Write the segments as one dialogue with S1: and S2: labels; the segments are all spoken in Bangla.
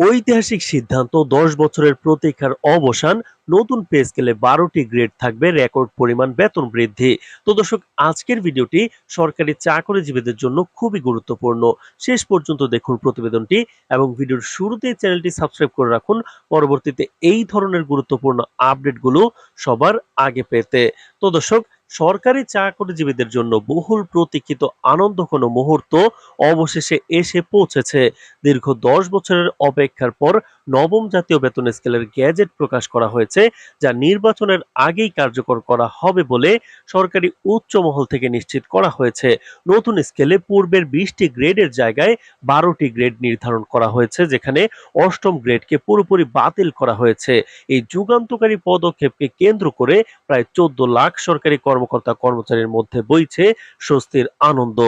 S1: ঐতিহাসিক সিদ্ধান্ত দশ বছরের প্রতীক্ষার অবসান নতুন পে স্কেলে বারোটি গ্রেড থাকবে রেকর্ড পরিমাণ, বেতন বৃদ্ধি। তো দর্শক, আজকের ভিডিওটি সরকারি চাকরিজীবীদের জন্য খুবই গুরুত্বপূর্ণ। শেষ পর্যন্ত দেখুন প্রতিবেদনটি এবং ভিডিওর শুরুতেই চ্যানেলটি সাবস্ক্রাইব করে রাখুন। পরবর্তীতে এই ধরনের গুরুত্বপূর্ণ আপডেটগুলো সবার আগে পেতে। তো দর্শক, সরকারি চাকরিজীবীদের জন্য বহুল প্রতীক্ষিত আনন্দ কোনো মুহূর্ত অবশেষে এসে পৌঁছেছে। দীর্ঘ দশ বছরের অপেক্ষার পর নবম জাতীয় বেতন স্কেলের গ্যাজেট প্রকাশ করা হয়েছে। যা নির্বাচনের আগেই কার্যকর করা হবে বলে সরকারি উচ্চ মহল থেকে নিশ্চিত করা হয়েছে। নতুন স্কেলে পূর্বের বিশটি গ্রেডের জায়গায় বারোটি গ্রেড নির্ধারণ করা হয়েছে, যেখানে অষ্টম গ্রেডকে পুরোপুরি বাতিল করা হয়েছে। এই যুগান্তকারী পদক্ষেপকে কেন্দ্র করে প্রায় চোদ্দ লাখ সরকারি কর্মকর্তা কর্মচারীর মধ্যে বইছে স্বস্তির আনন্দ।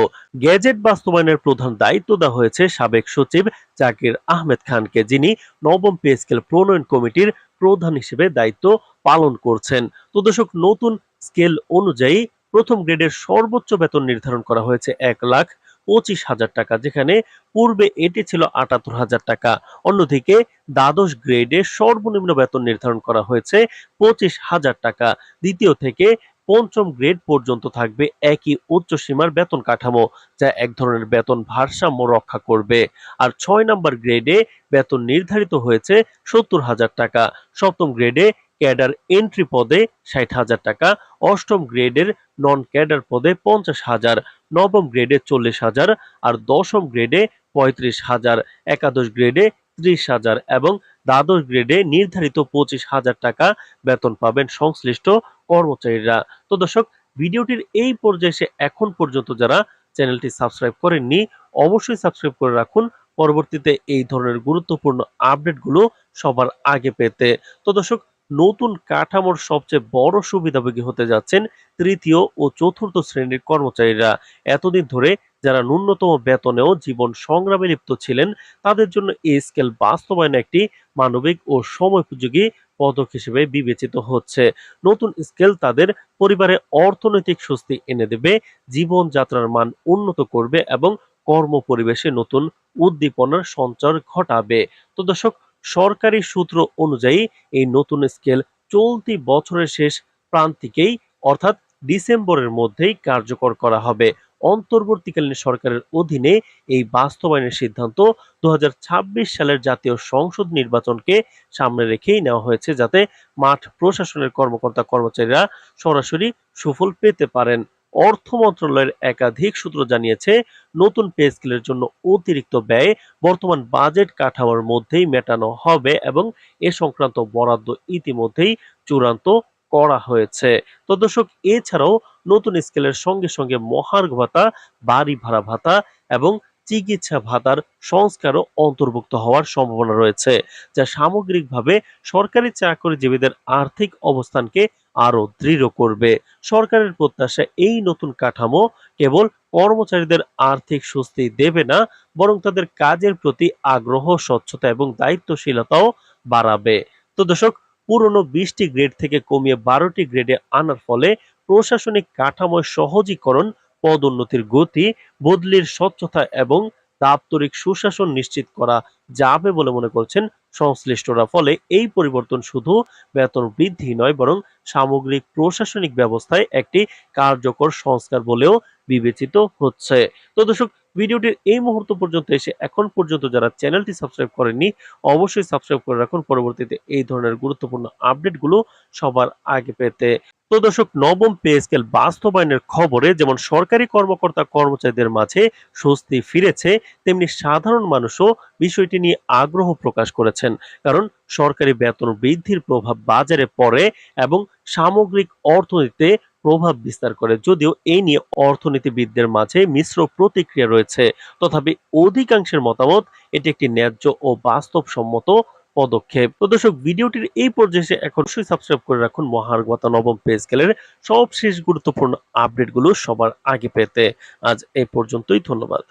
S1: গ্যাজেট বাস্তবায়নের প্রধান দায়িত্ব দেওয়া হয়েছে সাবেক সচিব জাকির আহমেদ খানকে, যিনি নবম পে স্কেল প্রণয়ন কমিটির প্রধান হিসেবে দায়িত্ব পালন করছেন। তো দর্শক, নতুন স্কেল অনুযায়ী প্রথম গ্রেডের সর্বোচ্চ বেতন নির্ধারণ করা হয়েছে এক লাখ পঁচিশ হাজার টাকা, যেখানে পূর্বে এটি ছিল আটাত্তর হাজার টাকা। অন্যদিকে দ্বাদশ গ্রেডে সর্বনিম্ন বেতন নির্ধারণ করা হয়েছে পঁচিশ হাজার টাকা। দ্বিতীয় থেকে পঞ্চম গ্রেড পর্যন্ত থাকবে একই উচ্চ সীমার বেতন কাঠামো, যা এক ধরনের বেতন ভারসাম্য রক্ষা করবে। আর ছয় নম্বর গ্রেডে বেতন নির্ধারিত হয়েছে সত্তর হাজার টাকা। সপ্তম গ্রেডে ক্যাডার এন্ট্রি পদে ষাট হাজার টাকা, অষ্টম গ্রেডের নন ক্যাডার পদে পঞ্চাশ হাজার, নবম গ্রেডে চল্লিশ হাজার, আর দশম গ্রেডে পঁয়ত্রিশ হাজার। একাদশ গ্রেডে ত্রিশ হাজার এবং দ্বাদশ গ্রেডে নির্ধারিত পঁচিশ হাজার টাকা বেতন পাবেন সংশ্লিষ্ট কর্মচারীরা। তো দর্শক, ভিডিওটির এই পর্যায়ে এখন পর্যন্ত যারা চ্যানেলটি সাবস্ক্রাইব করেননি, অবশ্যই সাবস্ক্রাইব করে রাখুন। পরবর্তীতে এই ধরনের গুরুত্বপূর্ণ আপডেটগুলো সবার আগে পেতে। তো দর্শক, নতুন কাঠামোর সবচেয়ে বড় সুবিধাভোগী হতে যাচ্ছেন তৃতীয় ও চতুর্থ শ্রেণির কর্মচারীরা। এতদিন ধরে যারা ন্যূনতম বেতনেও জীবন সংগ্রামে লিপ্ত ছিলেন, তাদের জন্য এই স্কেল বাস্তবায়ন একটি মানবিক ও সময়োপযোগী পদক হিসেবে বিবেচিত হচ্ছে। নতুন স্কেল তাদের পরিবারে অর্থনৈতিক স্বস্তি এনে দেবে, জীবনযাত্রার মান উন্নত করবে এবং কর্ম পরিবেশে নতুন উদ্দীপনার সঞ্চার ঘটাবে। তো দর্শক, সরকারি সূত্র অনুযায়ী এই নতুন স্কেল চলতি বছরের শেষ প্রান্তিকেই, অর্থাৎ ডিসেম্বরের মধ্যেই কার্যকর করা হবে। অন্তর্বর্তীকালীন সরকারের অধীনে এই বাস্তবায়নের সিদ্ধান্ত দু হাজার ছাব্বিশ সালের জাতীয় সংসদ নির্বাচনকে সামনে রেখেই নেওয়া হয়েছে যাতে মাঠ প্রশাসনের কর্মকর্তা কর্মচারীরা সরাসরি সুফল পেতে পারেন। অর্থ মন্ত্রণালয়ের একাধিক সূত্র জানিয়েছে, নতুন পে স্কেলের জন্য অতিরিক্ত ব্যয় বর্তমান বাজেট কাঠামোর মধ্যেই মেটানো হবে এবং এ সংক্রান্ত বরাদ্দ ইতিমধ্যেই চূড়ান্ত করা হয়েছে। তো দর্শক, এছাড়াও নতুন স্কেলের সঙ্গে সঙ্গে মহার্ঘ ভাতা, বাড়ি ভাড়া ভাতা এবং চিকিৎসা ভাতার সংস্কারও অন্তর্ভুক্ত হওয়ার সম্ভাবনা রয়েছে, যা সামগ্রিকভাবে সরকারি চাকরিজীবীদের আর্থিক অবস্থানকে আরও দৃঢ় করবে। সরকারের প্রত্যাশা এই নতুন কাঠামো কেবল কর্মচারীদের আর্থিক স্বস্তি দেবে না, বরং তাদের কাজের প্রতি আগ্রহ, স্বচ্ছতা এবং দায়িত্বশীলতাও বাড়াবে। তো দর্শক, পুরনো বিশটি গ্রেড থেকে কমিয়ে বারোটি গ্রেডে আনার ফলে প্রশাসনিক কাঠামোর সহজীকরণ, পদোন্নতির গতি, বদলির স্বচ্ছতা এবং দাপ্তরিক সুশাসন নিশ্চিত করা যাবে বলে মনে করছেন সংশ্লিষ্টরা। ফলে এই পরিবর্তন শুধু বেতন বৃদ্ধি নয়, বরং সামগ্রিক প্রশাসনিক ব্যবস্থায় একটি কার্যকর সংস্কার বলেও বিবেচিত হচ্ছে। তো দর্শক ভিডিওটির এই মুহূর্ত পর্যন্ত এসে এখন পর্যন্ত যারা চ্যানেলটি সাবস্ক্রাইব করেননি, অবশ্যই সাবস্ক্রাইব করে রাখুন। পরবর্তীতে এই ধরনের গুরুত্বপূর্ণ আপডেটগুলো সবার আগে পেতে। তো দর্শক, নবম পে স্কেল বাস্তবায়নের খবরে যেমন সরকারি কর্মকর্তা কর্মচারীদের মাঝে স্বস্তি ফিরেছে, তেমনি সাধারণ মানুষও বিষয়টি নিয়ে আগ্রহ প্রকাশ করেছেন। কারণ সরকারি বেতন বৃদ্ধির প্রভাব বাজারে পড়ে এবং সামগ্রিক অর্থনীতিতে প্রভাব বিস্তার করে। যদিও এ নিয়ে অর্থনীতিবিদদের মাঝে মিশ্র প্রতিক্রিয়া রয়েছে, তথাপি অধিকাংশের মতামত এটি একটি ন্যায্য ও বাস্তবসম্মত পদক্ষেপ। তো দর্শক, ভিডিওটির এই পর্যায়ে এখন সুই সাবস্ক্রাইব করে রাখুন মহার্গতা নবম পে স্কেলের সবশেষ গুরুত্বপূর্ণ আপডেটগুলো সবার আগে পেতে। আজ এই পর্যন্তই, ধন্যবাদ।